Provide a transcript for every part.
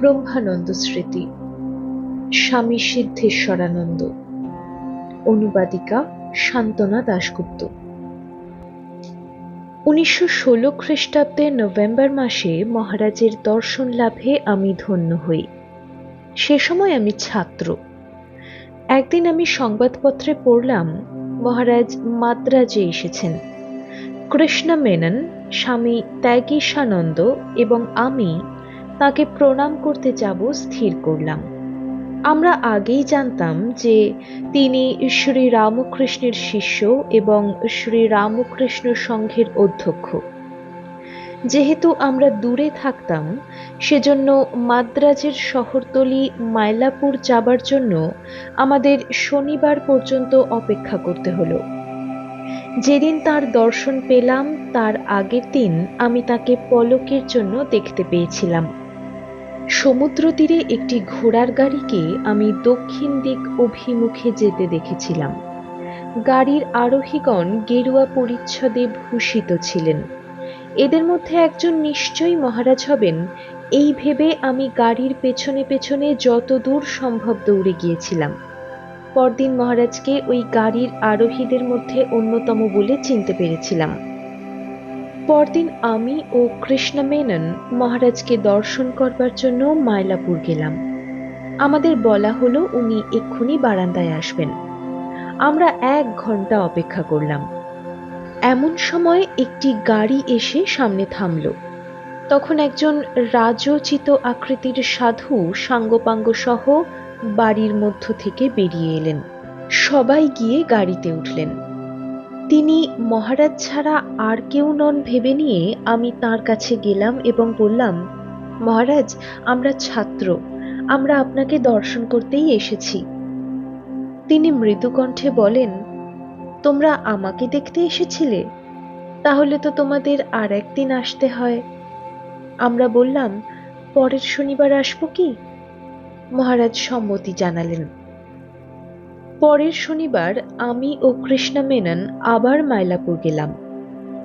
ব্রহ্মানন্দ স্মৃতি, স্বামী সিদ্ধেশ্বরানন্দ, অনুবাদিকা শান্তনা দাশগুপ্ত। উনিশশো ষোলো খ্রিস্টাব্দের নভেম্বর মাসে মহারাজের দর্শন লাভে আমি ধন্য হই। সে সময় আমি ছাত্র। একদিন আমি সংবাদপত্রে পড়লাম, মহারাজ মাদ্রাজে এসেছেন। কৃষ্ণ মেনন, স্বামী ত্যাগীশানন্দ এবং আমি তাকে প্রণাম করতে যাব, স্থির করলাম। আমরা আগেই জানতাম যে তিনি শ্রী রামকৃষ্ণের শিষ্য এবং শ্রী রামকৃষ্ণ সংঘের অধ্যক্ষ। যেহেতু আমরা দূরে থাকতাম, সেজন্য মাদ্রাজের শহরতলি মাইলাপুর যাবার জন্য আমাদের শনিবার পর্যন্ত অপেক্ষা করতে হলো। যেদিন তার দর্শন পেলাম, তার আগের দিন আমি তাকে পলকের জন্য দেখতে পেয়েছিলাম। সমুদ্র তীরে একটি ঘোড়ার গাড়িকে আমি দক্ষিণ দিক অভিমুখে যেতে দেখেছিলাম। গাড়ির আরোহীগণ গেরুয়া পরিচ্ছদে ভূষিত ছিলেন। এদের মধ্যে একজন নিশ্চয়ই মহারাজ হবেন। এই ভেবে আমি গাড়ির পেছনে পেছনে যত দূর সম্ভব দৌড়ে গিয়েছিলাম। পরদিন মহারাজকে ওই গাড়ির আরোহীদের মধ্যে অন্যতম বলে চিনতে পেরেছিলাম। পরদিন আমি ও কৃষ্ণ মেনন মহারাজকে দর্শন করবার জন্য মাইলাপুর গেলাম। আমাদের বলা হলো উনি এক্ষুনি বারান্দায় আসবেন। আমরা এক ঘণ্টা অপেক্ষা করলাম। এমন সময় একটি গাড়ি এসে সামনে থামল। তখন একজন রাজোচিত আকৃতির সাধু সাঙ্গপাঙ্গ সহ বাড়ির মধ্য থেকে বেরিয়ে এলেন। সবাই গিয়ে গাড়িতে উঠলেন। তিনি, মহারাজ ছাড়া আর কেউ নন ভেবে নিয়ে আমি তার কাছে গেলাম এবং বললাম, মহারাজ, আমরা ছাত্র, আমরা আপনাকে দর্শন করতেই এসেছি তিনি মৃদুকণ্ঠে বলেন, তোমরা আমাকে দেখতে এসেছিলে? তাহলে তো তোমাদের আর একদিন আসতে হয়। আমরা বললাম, পরের শনিবার আসব কি মহারাজ সম্মতি জানালেন। পরের শনিবার আমি ও কৃষ্ণা মেনন আবার মাইলাপুর গেলাম।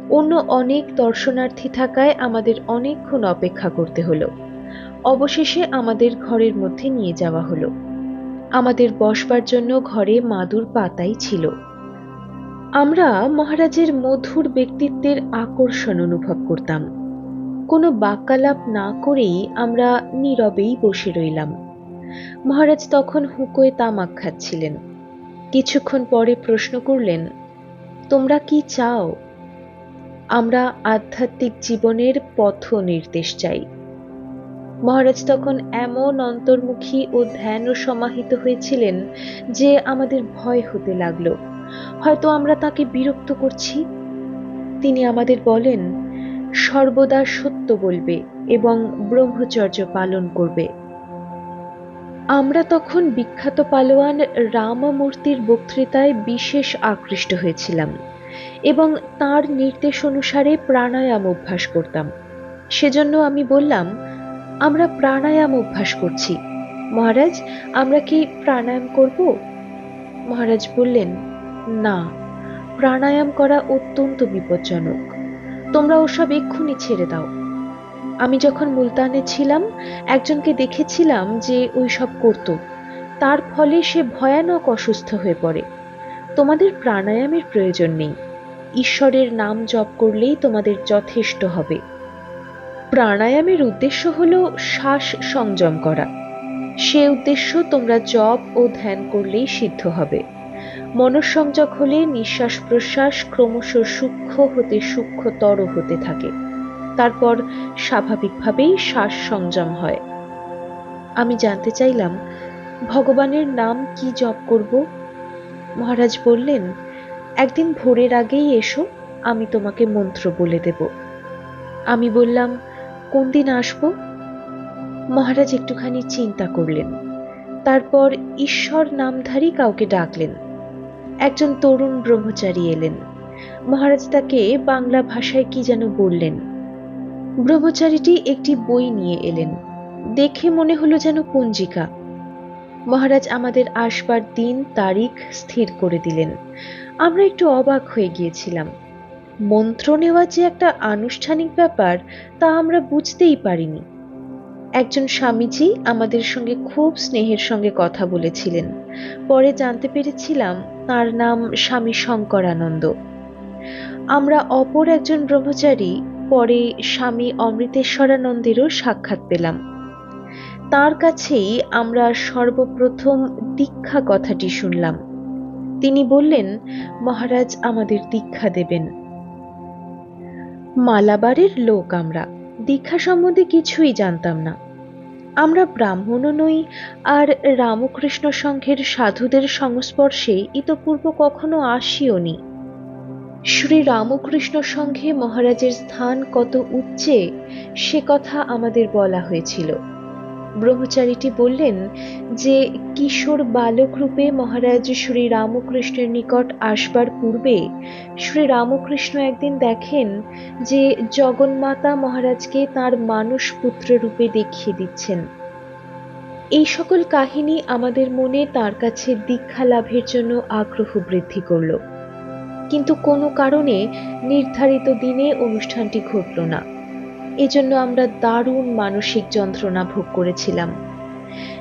অন্য অনেক দর্শনার্থী থাকায় আমাদের অনেকক্ষণ অপেক্ষা করতে হলো। অবশেষে আমাদের ঘরের মধ্যে নিয়ে যাওয়া হলো। আমাদের বসবার জন্য ঘরে মাদুর পাতাই ছিল। আমরা মহারাজের মধুর ব্যক্তিত্বের আকর্ষণ অনুভব করতাম। কোনো বাক্যালাপ না করেই আমরা নীরবেই বসে রইলাম। মহারাজ তখন হুঁকোয় তামাক খাচ্ছিলেন। কিছুক্ষণ পরে প্রশ্ন করলেন, তোমরা কি চাও? আমরা আধ্যাত্মিক জীবনের পথ নির্দেশ চাই। মহারাজ তখন এমন অন্তর্মুখী ও ধ্যান ও সমাহিত হয়েছিলেন যে আমাদের ভয় হতে লাগল। হয়তো আমরা তাকে বিরক্ত করছি? তিনি আমাদের বলেন, সর্বদা সত্য বলবে এবং ব্রহ্মচর্য পালন করবে। আমরা তখন বিখ্যাত পালোয়ান রামমূর্তির বক্তৃতায় বিশেষ আকৃষ্ট হয়েছিলাম এবং তার নির্দেশ অনুসারে প্রাণায়াম অভ্যাস করতাম। সেজন্য আমি বললাম, আমরা প্রাণায়াম অভ্যাস করছি। মহারাজ, আমরা কি প্রাণায়াম করব? মহারাজ বললেন, না, প্রাণায়াম করা অত্যন্ত বিপজ্জনক। তোমরা ওসব এক্ষুনি ছেড়ে দাও। আমি যখন মুলতানে ছিলাম, একজনকে দেখেছিলাম যে ওই সব করত। তার ফলে সে ভয়ানক অসুস্থ হয়ে পড়ে। তোমাদের প্রাণায়ামের প্রয়োজন নেই। ঈশ্বরের নাম জপ করলেই তোমাদের যথেষ্ট হবে। প্রাণায়ামের উদ্দেশ্য হল শ্বাস সংযম করা। সে উদ্দেশ্য তোমরা জপ ও ধ্যান করলেই সিদ্ধ হবে। মনঃসংযোগ হলে নিঃশ্বাস প্রশ্বাস ক্রমশ সূক্ষ্ম হতে সূক্ষ্মতর হতে থাকে। তারপর স্বাভাবিকভাবেই শ্বাস সংযম হয়। আমি জানতে চাইলাম, ভগবানের নাম কি জপ করব? মহারাজ বললেন, একদিন ভোরের আগেই এসো, আমি তোমাকে মন্ত্র বলে দেব। আমি বললাম, কোন দিন আসব? মহারাজ একটুখানি চিন্তা করলেন। তারপর ঈশ্বর নামধারী কাউকে ডাকলেন। একজন তরুণ ব্রহ্মচারী এলেন। মহারাজ তাকে বাংলা ভাষায় কি যেন বললেন। ব্রহ্মচারীটি একটি বই নিয়ে এলেন। দেখে মনে হলো যেন পঞ্জিকা। মহারাজ আমাদের আসবার দিন, তারিখ স্থির করে দিলেন। আমরা একটু অবাক হয়ে গিয়েছিলাম। মন্ত্র নেওয়া যে একটা আনুষ্ঠানিক ব্যাপার, তা আমরা বুঝতেই পারিনি। একজন স্বামীজি আমাদের সঙ্গে খুব স্নেহের সঙ্গে কথা বলেছিলেন। পরে জানতে পেরেছিলাম তার নাম স্বামী শঙ্করানন্দ। আমরা অপর একজন ব্রহ্মচারী পরে স্বামী অমৃতেশ্বরানন্দেরও সাক্ষাৎ পেলাম। তার কাছেই আমরা সর্বপ্রথম দীক্ষা কথাটি শুনলাম। তিনি বললেন, মহারাজ আমাদের দীক্ষা দেবেন। মালাবারের লোক আমরা, দীক্ষা সম্বন্ধে কিছুই জানতাম না। আমরা ব্রাহ্মণও নই আর রামকৃষ্ণ সংঘের সাধুদের সংস্পর্শে ইতপূর্ব কখনো আসিও নি শ্রী রামকৃষ্ণ সংঘে মহারাজের স্থান কত উচ্চে সে কথা আমাদের বলা হয়েছিল। ব্রহ্মচারীটি বললেন যে, কিশোর বালক রূপে মহারাজ শ্রী রামকৃষ্ণের নিকট আসবার পূর্বে শ্রী রামকৃষ্ণ একদিন দেখেন যে, জগন্মাতা মহারাজকে তার মানুষ পুত্র রূপে দেখিয়ে দিচ্ছেন। এই সকল কাহিনী আমাদের মনে তার কাছে দীক্ষা লাভের জন্য আগ্রহ বৃদ্ধি করল। কিন্তু কোনো কারণে নির্ধারিত দিনে অনুষ্ঠানটি ঘটল না। এজন্য আমরা দারুণ মানসিক যন্ত্রণা ভোগ করেছিলাম।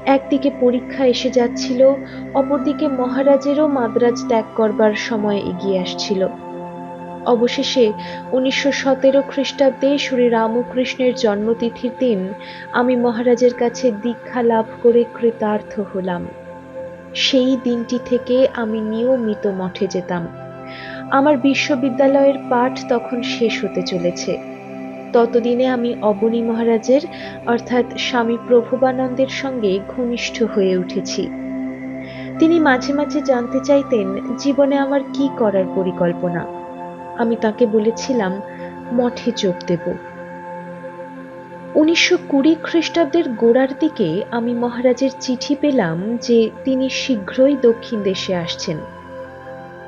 একদিকে পরীক্ষা এসে যাচ্ছিল, অপরদিকে মহারাজেরও মাদ্রাজ ত্যাগ করবার সময় এগিয়ে আসছিল। অবশেষে উনিশশো সতেরো খ্রিস্টাব্দে শ্রী রামকৃষ্ণের জন্মতিথির দিন আমি মহারাজের কাছে দীক্ষা লাভ করে কৃতার্থ হলাম। সেই দিনটি থেকে আমি নিয়মিত মঠে যেতাম। আমার বিশ্ববিদ্যালয়ের পাঠ তখন শেষ হতে চলেছে। ততদিনে আমি অবনী মহারাজের, অর্থাৎ স্বামী প্রভুবানন্দের সঙ্গে ঘনিষ্ঠ হয়ে উঠেছি। তিনি মাঝে মাঝে জানতে চাইতেন, জীবনে আমার কি করার পরিকল্পনা? আমি তাকে বলেছিলাম, মঠে যোগ দেব। উনিশশো কুড়ি খ্রিস্টাব্দের গোড়ার দিকে আমি মহারাজের চিঠি পেলাম যে তিনি শীঘ্রই দক্ষিণ দেশে আসছেন।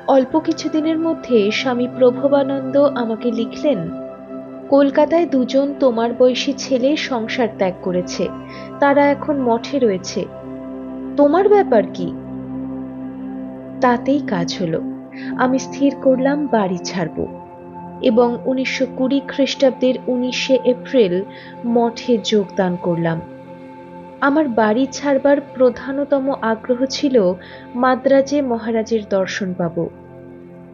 অল্প কিছুদিনের মধ্যে স্বামী প্রভবানন্দ আমাকে লিখলেন, কলকাতায় দুজন তোমার বয়সী ছেলে সংসার ত্যাগ করেছে, তারা এখন মঠে রয়েছে। তোমার ব্যাপার কি? তাতেই কাজ হলো। আমি স্থির করলাম, বাড়ি ছাড়ব। এবং উনিশশো কুড়ি খ্রিস্টাব্দের উনিশে এপ্রিল মঠে যোগদান করলাম। আমার বাড়ি ছাড়বার প্রধানতম আগ্রহ ছিল মাদ্রাজে মহারাজের দর্শন পাব।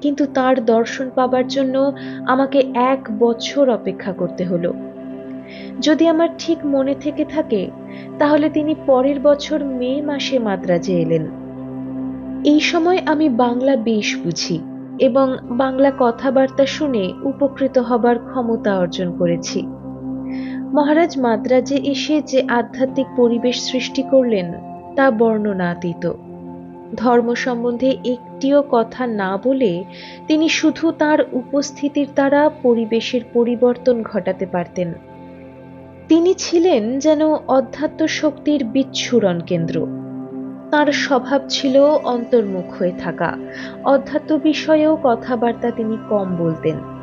কিন্তু তার দর্শন পাবার জন্য আমাকে এক বছর অপেক্ষা করতে হলো। যদি আমার ঠিক মনে থেকে থাকে, তাহলে তিনি পরের বছর মে মাসে মাদ্রাজে এলেন। এই সময় আমি বাংলা বেশ বুঝি এবং বাংলা কথাবার্তা শুনে উপকৃত হবার ক্ষমতা অর্জন করেছি। মহারাজ মাদ্রাজে এসে যে আধ্যাত্মিক পরিবেশ সৃষ্টি করলেন, তা বর্ণনাতীত। ধর্ম সম্বন্ধে একটিও কথা না বলে তিনি শুধু তার উপস্থিতির দ্বারা পরিবেশের পরিবর্তন ঘটাতে পারতেন। তিনি ছিলেন যেন অধ্যাত্ম শক্তির বিচ্ছুরণ কেন্দ্র। তার স্বভাব ছিল অন্তর্মুখ হয়ে থাকা। অধ্যাত্ম বিষয়েও কথাবার্তা তিনি কম বলতেন।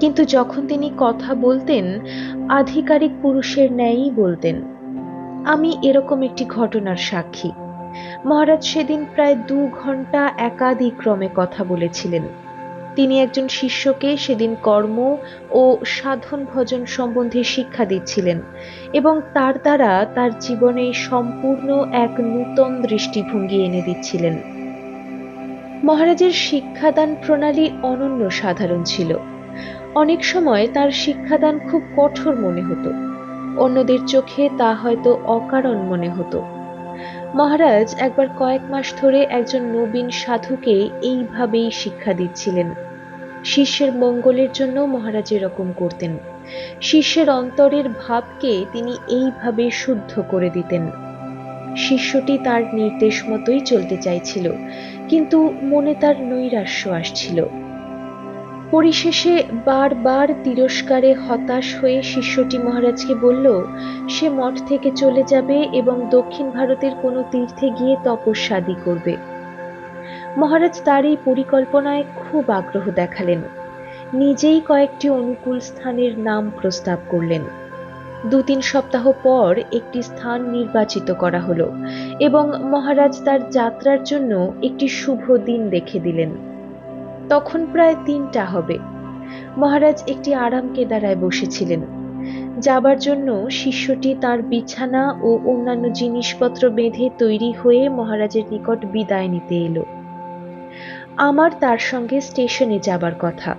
কিন্তু যখন তিনি কথা বলতেন, আধিকারিক পুরুষের ন্যায়ই বলতেন, আমি এরকম একটি ঘটনার সাক্ষী। মহারাজ সেদিন প্রায় দু ঘণ্টা একাধিক্রমে কথা বলেছিলেন। তিনি একজন শিষ্যকে সেদিন কর্ম ও সাধন ভজন সম্বন্ধে শিক্ষা দিচ্ছিলেন এবং তার দ্বারা তার জীবনে সম্পূর্ণ এক নূতন দৃষ্টিভঙ্গি এনে দিচ্ছিলেন। মহারাজের শিক্ষাদান প্রণালী অনন্য সাধারণ ছিল। অনেক সময় তার শিক্ষাদান খুব কঠোর মনে হতো। অন্যদের চোখে তা হয়তো অকারণ মনে হতো। মহারাজ একবার কয়েক মাস ধরে একজন নবীন সাধুকে এইভাবেই শিক্ষা দিচ্ছিলেন। শিষ্যের মঙ্গলের জন্য মহারাজ এরকম করতেন। শিষ্যের অন্তরের ভাবকে তিনি এইভাবে শুদ্ধ করে দিতেন। শিষ্যটি তার নির্দেশ মতোই চলতে চাইছিল, কিন্তু মনে তার নৈরাশ্য আসছিল। পরিশেষে বারবার তিরস্কারে হতাশ হয়ে শিষ্যটি মহারাজকে বলল, সে মঠ থেকে চলে যাবে এবং দক্ষিণ ভারতের কোনো তীর্থে গিয়ে তপস্যাদি করবে। মহারাজ তার এই পরিকল্পনায় খুব আগ্রহ দেখালেন। নিজেই কয়েকটি অনুকূল স্থানের নাম প্রস্তাব করলেন। দু তিন সপ্তাহ পর একটি স্থান নির্বাচিত করা হলো এবং মহারাজ তার যাত্রার জন্য একটি শুভ দিন দেখে দিলেন। তখন প্রায় তিনটা হবে। মহারাজ একটি আরাম কেদারায় বসেছিলেন। যাবার জন্য শিষ্যটি তার বিছানা ও অন্যান্য জিনিসপত্র বেঁধে তৈরি হয়ে মহারাজের নিকট বিদায় নিতে এলো। আমার তার সঙ্গে স্টেশনে যাবার কথা।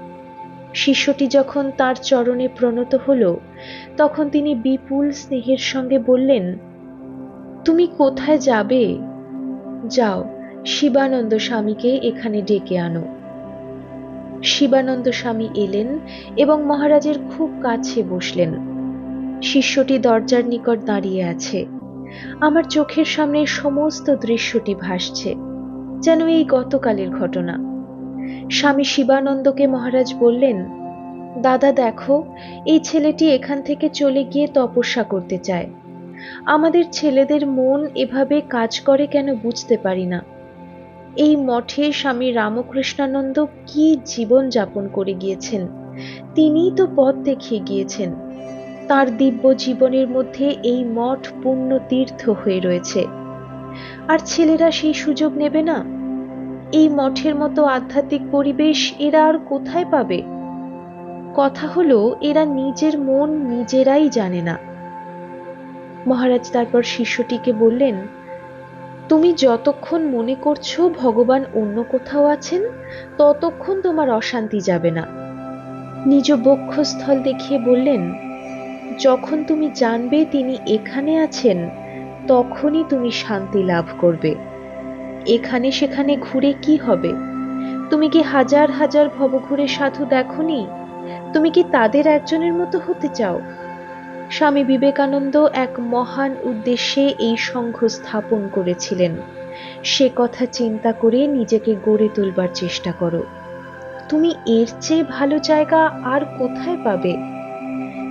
শিষ্যটি যখন তার চরণে প্রণত হল, তখন তিনি বিপুল স্নেহের সঙ্গে বললেন, তুমি কোথায় যাবে? যাও, শিবানন্দ স্বামীকে এখানে ডেকে আনো। শিবানন্দ স্বামী এলেন এবং মহারাজের খুব কাছে বসলেন। শিষ্যটি দরজার নিকট দাঁড়িয়ে আছে। আমার চোখের সামনে সমস্ত দৃশ্যটি ভাসছে, যেন এই গতকালের ঘটনা। স্বামী শিবানন্দকে মহারাজ বললেন, দাদা, দেখো, এই ছেলেটি এখান থেকে চলে গিয়ে তপস্যা করতে চায়। আমাদের ছেলেদের মন এভাবে কাজ করে কেন বুঝতে পারি না। এই মঠে স্বামী রামকৃষ্ণানন্দ কি জীবন যাপন করে গিয়েছেন? তিনিই তো পথ দেখিয়ে গিয়েছেন। তার দিব্য জীবনের মধ্যে এই মঠ পূর্ণ তীর্থ হয়ে রয়েছে। আর ছেলেরা সেই সুযোগ নেবে না? এই মঠের মতো আধ্যাত্মিক পরিবেশ এরা আর কোথায় পাবে? কথা হলো, এরা নিজের মন নিজেরাই জানে না। মহারাজ তারপর শিষ্যটিকে বললেন তুমি যতক্ষণ মনে করছ ভগবান অন্য কোথাও আছেন, ততক্ষণ তোমার অশান্তি যাবে না। নিজ বক্ষস্থল দেখিয়ে বললেন, যখন তুমি জানবে তিনি এখানে আছেন, তখনই তুমি শান্তি লাভ করবে। এখানে সেখানে ঘুরে কি হবে? তুমি কি হাজার হাজার ভবঘুরে সাধু দেখনি? তুমি কি তাদের একজনের মতো হতে চাও? স্বামী বিবেকানন্দ এক মহান উদ্দেশ্যে এই সংঘ স্থাপন করেছিলেন। সে কথা চিন্তা করে নিজেকে গড়ে তুলবার চেষ্টা করো। তুমি এর চেয়ে ভালো জায়গা আর কোথায় পাবে?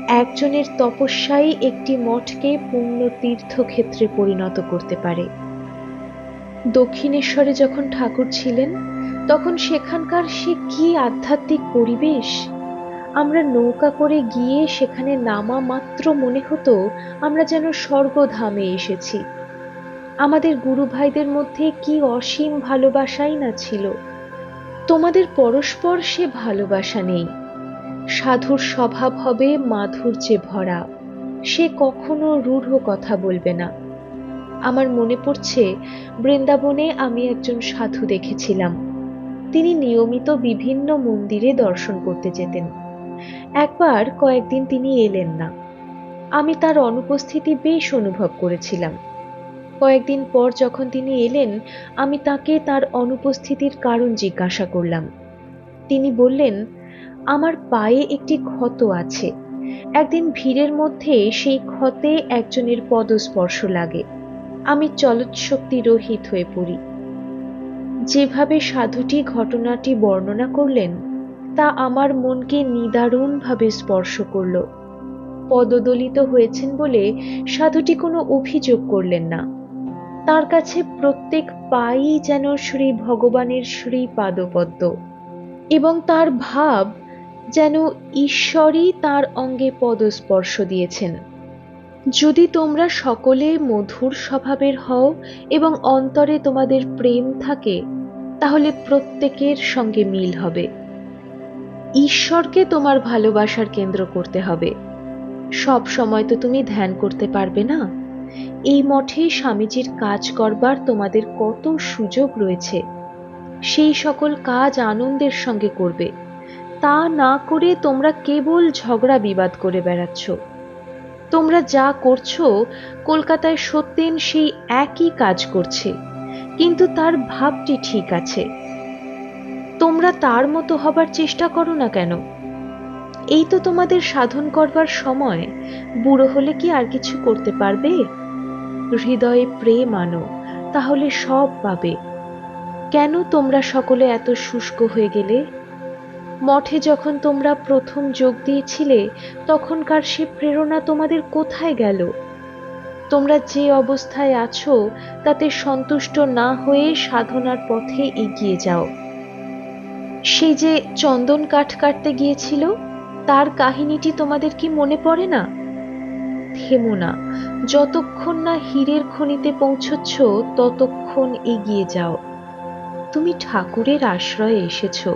একজনের তপস্যাই একটি মঠকে পূর্ণ তীর্থক্ষেত্রে পরিণত করতে পারে। দক্ষিণেশ্বরে যখন ঠাকুর ছিলেন, তখন সেখানকার সে কি আধ্যাত্মিক পরিবেশ? আমরা নৌকা করে গিয়ে সেখানে নামা মাত্র মনে হতো আমরা যেন স্বর্গধামে এসেছি। আমাদের গুরু ভাইদের মধ্যে কি অসীম ভালোবাসাই না ছিল। তোমাদের পরস্পর সে ভালোবাসা নেই। সাধুর স্বভাব হবে মাধুর্যে ভরা। সে কখনো রূঢ় কথা বলবে না। আমার মনে পড়ছে, বৃন্দাবনে আমি একজন সাধু দেখেছিলাম। তিনি নিয়মিত বিভিন্ন মন্দিরে দর্শন করতে যেতেন। একবার কয়েকদিন তিনি এলেন না। আমি তার অনুপস্থিতি বেশ অনুভব করেছিলাম। কয়েকদিন পর যখন তিনি এলেন, আমি তাকে তার অনুপস্থিতির কারণ জিজ্ঞাসা করলাম। তিনি বললেন, আমার পায়ে একটি ক্ষত আছে। একদিন ভিড়ের মধ্যে সেই ক্ষতে একজনের পদস্পর্শ লাগে। আমি চলৎশক্তি রহিত হয়ে পড়ি। যেভাবে সাধুটি ঘটনাটি বর্ণনা করলেন তা আমার মনকে নিদারুণভাবে স্পর্শ করল। পদদলিত হয়েছেন বলে সাধুটি কোনো অভিযোগ করলেন না। তার কাছে প্রত্যেক পাই যেন শ্রী ভগবানের শ্রী পাদপদ্ম এবং তার ভাব যেন ঈশ্বরই তার অঙ্গে পদস্পর্শ দিয়েছেন। যদি তোমরা সকলে মধুর স্বভাবের হও এবং অন্তরে তোমাদের প্রেম থাকে, তাহলে প্রত্যেকের সঙ্গে মিল হবে। ঈশ্বরকে তোমার ভালোবাসার কেন্দ্র করতে হবে। সব সময় তো তুমি ধ্যান করতে পারবে না। এই মঠে স্বামীজির কাজ করবার তোমাদের কত সুযোগ রয়েছে। সেই সকল কাজ আনন্দের সঙ্গে করবে। তা না করে তোমরা কেবল ঝগড়া বিবাদ করে বেড়াচ্ছ। তোমরা যা করছ, কলকাতায় সত্যেন সেই একই কাজ করছে। কিন্তু তার ভাবটি ঠিক আছে। তোমরা তার মতো হবার চেষ্টা করো না কেন? এই তো তোমাদের সাধন করবার সময়। বুড়ো হলে কি আর কিছু করতে পারবে? হৃদয়ে প্রেম আনো, তাহলে সব পাবে। কেন তোমরা সকলে এত শুষ্ক হয়ে গেলে? মঠে যখন তোমরা প্রথম যোগ দিয়েছিলে, তখনকার সে প্রেরণা তোমাদের কোথায় গেল? তোমরা যে অবস্থায় আছো, তাতে সন্তুষ্ট না হয়ে সাধনার পথে এগিয়ে যাও। সে যে চন্দন কাঠ কাটতে গিয়েছিল, তার কাহিনীটি তোমাদের কি মনে পড়ে না? থেমো না, যতক্ষণ না হীরের খনিতে পৌঁছচ্ছ, ততক্ষণ এগিয়ে যাও। তুমি ঠাকুরের আশ্রয়ে এসেছ,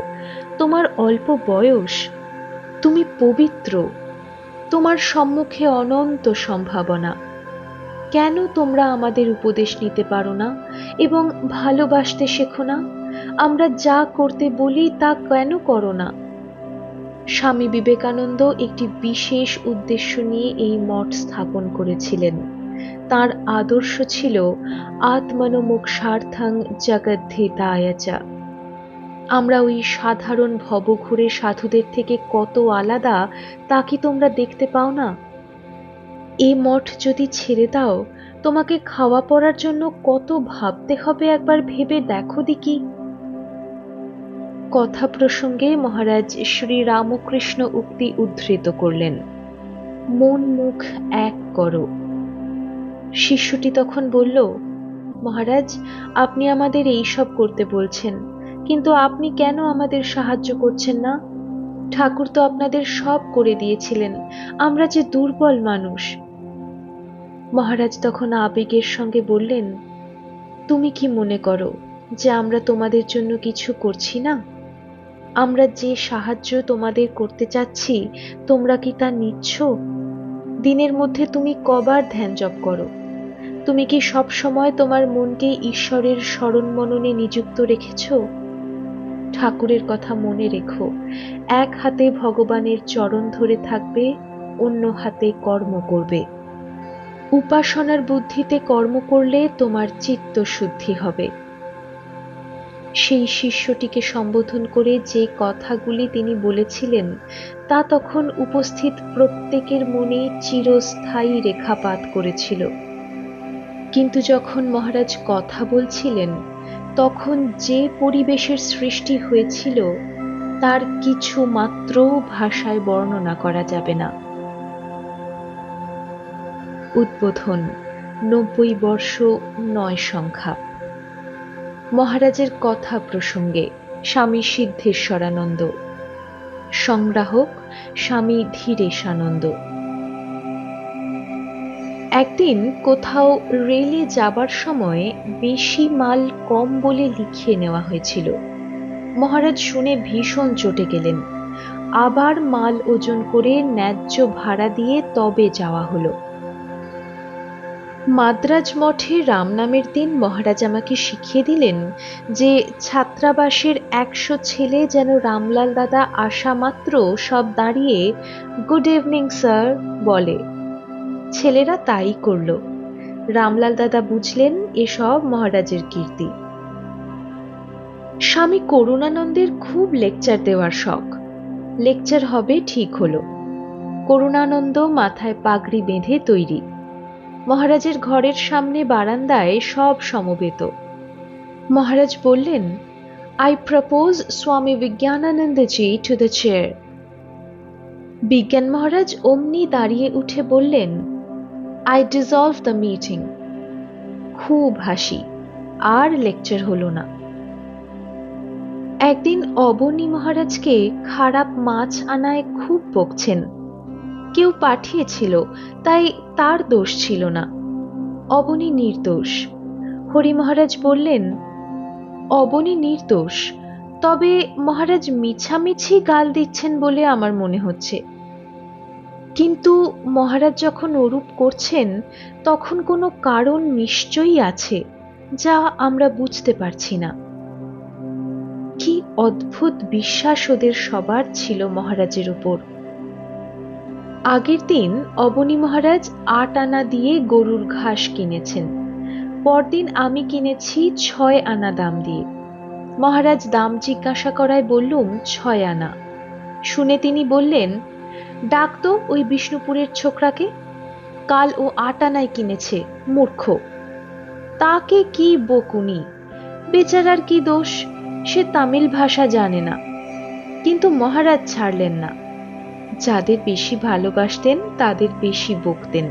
তোমার অল্প বয়স, তুমি পবিত্র, তোমার সম্মুখে অনন্ত সম্ভাবনা। কেন তোমরা আমাদের উপদেশ নিতে পারো না এবং ভালোবাসতে শেখো না? আমরা যা করতে বলি তা কেন করো না? স্বামী বিবেকানন্দ একটি বিশেষ উদ্দেশ্য নিয়ে এই মঠ স্থাপন করেছিলেন। তার আদর্শ ছিল আত্মনমোক্ষার্থাং জগদ্ধিতায়াচা। আমরা ওই সাধারণ ভবঘুরে সাধুদের থেকে কত আলাদা তা কি তোমরা দেখতে পাও না? এ মঠ যদি ছেড়ে দাও, তোমাকে খাওয়া পড়ার জন্য কত ভাবতে হবে একবার ভেবে দেখো দেখি। কথা প্রসঙ্গে মহারাজ শ্রী রামকৃষ্ণ উক্তি উদ্ধৃত করলেন। মন মুখ এক করো। শিষ্যটি তখন বলল, মহারাজ, আপনি আমাদের এই সব করতে বলছেন, কিন্তু আপনি কেন আমাদের সাহায্য করছেন না? ঠাকুর তো আপনাদের সব করে দিয়েছিলেন, আমরা যে দুর্বল মানুষ। মহারাজ তখন আবেগের সঙ্গে বললেন, তুমি কি মনে করো যে আমরা তোমাদের জন্য কিছু করছি না? আমরা যে সাহায্য তোমাদের করতে চাচ্ছি, তোমরা কি তা নিচ্ছ? দিনের মধ্যে তুমি কবার ধ্যান জপ করো। তুমি কি সব সময় তোমার মনকে ঈশ্বরের স্মরণ মননে নিযুক্ত রেখেছ? ঠাকুরের কথা মনে রেখো। এক হাতে ভগবানের চরণ ধরে থাকবে, অন্য হাতে কর্ম করবে। উপাসনার বুদ্ধিতে কর্ম করলে তোমার চিত্ত শুদ্ধি হবে। সেই শিষ্যটিকে সম্বোধন করে যে কথাগুলি তিনি বলেছিলেন, তা তখন উপস্থিত প্রত্যেকের মনে চিরস্থায়ী রেখাপাত করেছিল। কিন্তু যখন মহারাজ কথা বলছিলেন, তখন যে পরিবেশের সৃষ্টি হয়েছিল, তার কিছু মাত্র ভাষায় বর্ণনা করা যাবে না। উদ্বোধন, নব্বই বর্ষ নয় সংখ্যা। মহারাজের কথা প্রসঙ্গে স্বামী সিদ্ধেশ্বরানন্দ, সংগ্রাহক স্বামী ধীরেশানন্দ। একদিন কোথাও রেলে যাবার সময় বেশি মাল কম বলে লিখিয়ে নেওয়া হয়েছিল। মহারাজ শুনে ভীষণ চটে গেলেন। আবার মাল ওজন করে ন্যায্য ভাড়া দিয়ে তবে যাওয়া হলো। মাদ্রাজ মঠে রামনামের দিন মহারাজ আমাকে শিখিয়ে দিলেন যে ছাত্রাবাসের একশো ছেলে যেন রামলাল দাদা আসা মাত্র সব দাঁড়িয়ে গুড ইভিনিং স্যার বলে। ছেলেরা তাই করল। রামলাল দাদা বুঝলেন এসব মহারাজের কীর্তি। স্বামী করুণানন্দের খুব লেকচার দেওয়ার শখ। লেকচার হবে ঠিক হলো। করুণানন্দ মাথায় পাগড়ি বেঁধে তৈরি। মহারাজের ঘরের সামনে বারান্দায় সব সমবেত। মহারাজ বললেন আই প্রপোজ স্বামী বিজ্ঞানানন্দজি টু দ্য চেয়ার বিজ্ঞান মহারাজ অমনি দাঁড়িয়ে উঠে বললেন আই ডিজলভ দ্য মিটিং খুব হাসি, আর লেকচার হলো না। একদিন অবনী মহারাজকে খারাপ মাছ আনায় খুব বকছেন। কেউ পাঠিয়েছিল, তাই তার দোষ ছিল না। অবনী নির্দোষ। হরি মহারাজ বললেন, অবনী নির্দোষ, তবে মহারাজ মিছামিছি গাল দিচ্ছেন বলে আমার মনে হচ্ছে। কিন্তু মহারাজ যখন ওরূপ করছেন, তখন কোনো কারণ নিশ্চয়ই আছে, যা আমরা বুঝতে পারছি না। কি অদ্ভুত বিশ্বাস ওদের সবার ছিল মহারাজের উপর। আগের দিন অবনী মহারাজ আট আনা দিয়ে গরুর ঘাস কিনেছেন। পরদিন আমি কিনেছি ছয় আনা দাম দিয়ে। মহারাজ দাম জিজ্ঞাসা করায় বললুম, ছয় আনা। শুনে তিনি বললেন, ডাক তো ওই বিষ্ণুপুরের ছোকরাকে। কাল ও আট আনায় কিনেছে, মূর্খ। তাকে কি বকুনি? বেচারার কি দোষ? সে তামিল ভাষা জানে না। কিন্তু মহারাজ ছাড়লেন না। যাদের বেশি ভালোবাসতেন, তাদের বেশি বকতেন।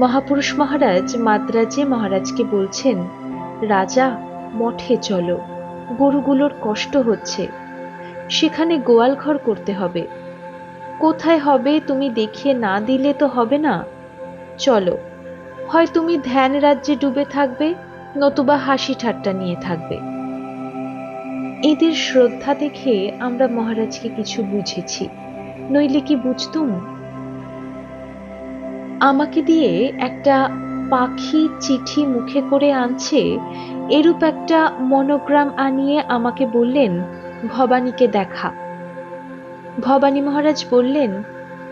মহাপুরুষ মহারাজ মাদ্রাজে মহারাজকে বলছেন, রাজা, মঠে চলো, গরুগুলোর কষ্ট হচ্ছে। সেখানে গোয়াল ঘর করতে হবে। কোথায় হবে তুমি দেখিয়ে না দিলে তো হবে না। চলো, হয় তুমি ধ্যান রাজ্যে ডুবে থাকবে, নতুবা হাসি ঠাট্টা নিয়ে থাকবে। এদের শ্রদ্ধা দেখে আমরা মহারাজকে কিছু বুঝেছি। নইলে কি বুঝতুম? আমাকে দিয়ে একটা পাখি চিঠি মুখে করে আনছে, এরূপ একটা মনোগ্রাম আনিয়ে আমাকে বললেন, ভবানীকে দেখা। ভবানী মহারাজ বললেন,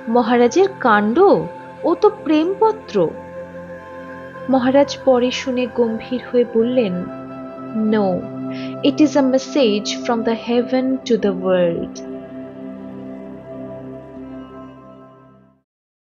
মহারাজের কাণ্ড? ও তো প্রেমপত্র। মহারাজ পরে শুনে গম্ভীর হয়ে বললেন, no. It is a message from the heaven to the world.